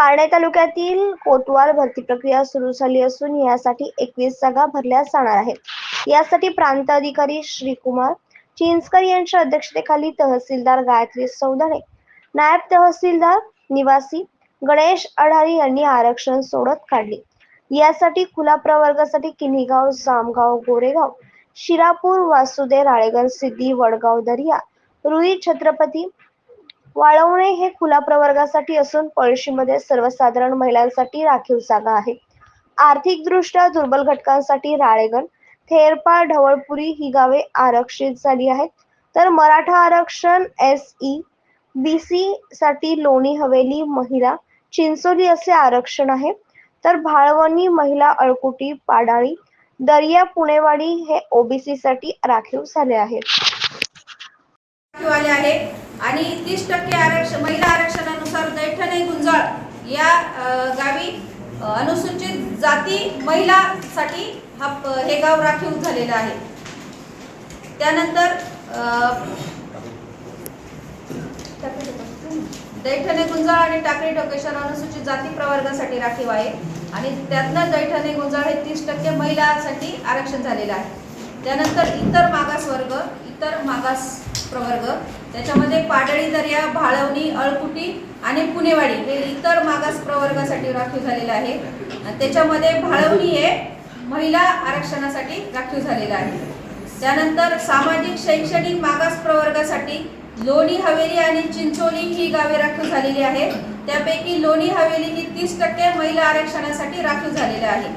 पारणे तालुक्यातील कोतवाल भरती प्रक्रिया सुरू झाली असून यासाठी एकवीस जागा भरल्या जाणार आहेत. यासाठी प्रांत अधिकारी श्रीकुमार चिंचकर यांच्या अध्यक्षतेखाली तहसीलदार गायत्री सौदाणे नायब तहसीलदार निवासी गणेश अढारी यांनी आरक्षण सोडत काढली. यासाठी खुला प्रवर्गासाठी किन्हीगाव जामगाव गोरेगाव शिरापूर वासुदे राळेगण सिद्धी वडगाव दर्या रुई छत्रपती वाळवणे हे खुला प्रवर्गासाठी असून पळशीमध्ये सर्वसाधारण महिलांसाठी राखीव जागा आहे. आर्थिकदृष्ट्या दुर्बल घटकांसाठी राळेगण थेरपाळ ढवळपुरी ही गावे आरक्षित झाली आहेत. तर मराठा आरक्षण एस ई बी सी साठी लोणी हवेली महिला चिंचोली असे आरक्षण आहे. तर भाळवणी महिला अळकुटी पाडाळी दर्या पुणेवाडी हे ओबीसी साठी राखीव झाले आहेत. आले आहे आणि तीस टक्के आरक्षण महिला आरक्षणानुसार दैठणे गुंजाळ. या गावी अनुसूचित जाती महिलासाठी हा हे गाव राखीव झालेलं आहे. त्यानंतर दैठणे गुंजाळ आणि टाकळी टोकेश्वर अनुसूचित जाती प्रवर्गासाठी राखीव आहे. आणि त्यातनं दैठणे गुंजाळ हे तीस टक्के महिलांसाठी आरक्षण झालेलं आहे. त्यानंतर इतर मागास वर्ग इतर मागास प्रवर्ग. त्याच्यामध्ये पाडळी दर्या भाळवणी अळकुटी आणि पुणेवाडी हे इतर मागास प्रवर्गासाठी राखीव झालेलं आहे. त्याच्यामध्ये भाळवणी हे महिला आरक्षणासाठी राखीव झालेलं आहे. त्यानंतर सामाजिक शैक्षणिक मागास प्रवर्गासाठी लोणी हवेली आणि चिंचोली ही गावे राखीव झालेली आहेत त्यापैकी लोणी हवेली ही तीस टक्के महिला आरक्षणासाठी राखीव झालेले आहे.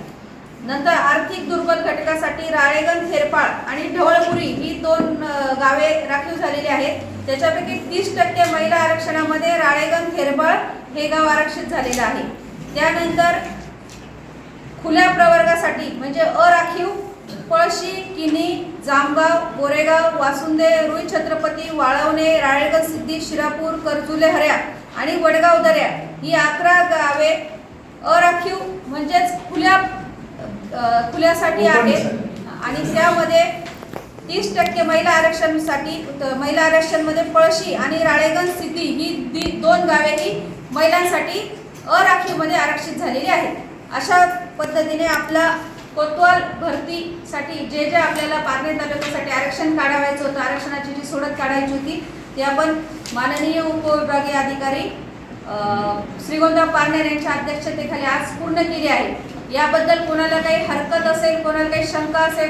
नंतर आर्थिक दुर्बल घटकासाठी राळेगण थेरपाळ आणि ढवळपुरी ही दोन अ, गावे राखीव झालेली आहेत. त्याच्यापैकी तीस टक्के महिला आरक्षणामध्ये राळेगण थेरपाळ हे गाव आरक्षित झालेलं आहे. त्यानंतर खुल्या प्रवर्गासाठी म्हणजे अराखीव पळशी किनी जामगाव गोरेगाव वासुंदे रुई छत्रपती वाळवणे राळेगण सिद्धी शिरापूर करजुले हऱ्या आणि वडगाव दऱ्या ही अकरा गावे अराखीव म्हणजेच खुल्या खुल्यासाठी आहेत. आणि त्यामध्ये तीस टक्के महिला आरक्षणसाठी महिला आरक्षणमध्ये पळशी आणि राळेगण सिद्धी ही दी दोन गावे ही महिलांसाठी अराखीवमध्ये आरक्षित झालेली आहेत. अशा पद्धतीने आपला कोतवाल भरतीसाठी जे जे आपल्याला पारनेर तालुक्यासाठी आरक्षण काढावायचं होतं आरक्षणाची जी सोडत काढायची होती ती आपण माननीय उपविभागीय अधिकारी श्रीगोंदा पारनेर यांच्या अध्यक्षतेखाली आज पूर्ण केली आहे. याबद्दल कोणाला काही हरकत असेल कोणाला काही शंका असेल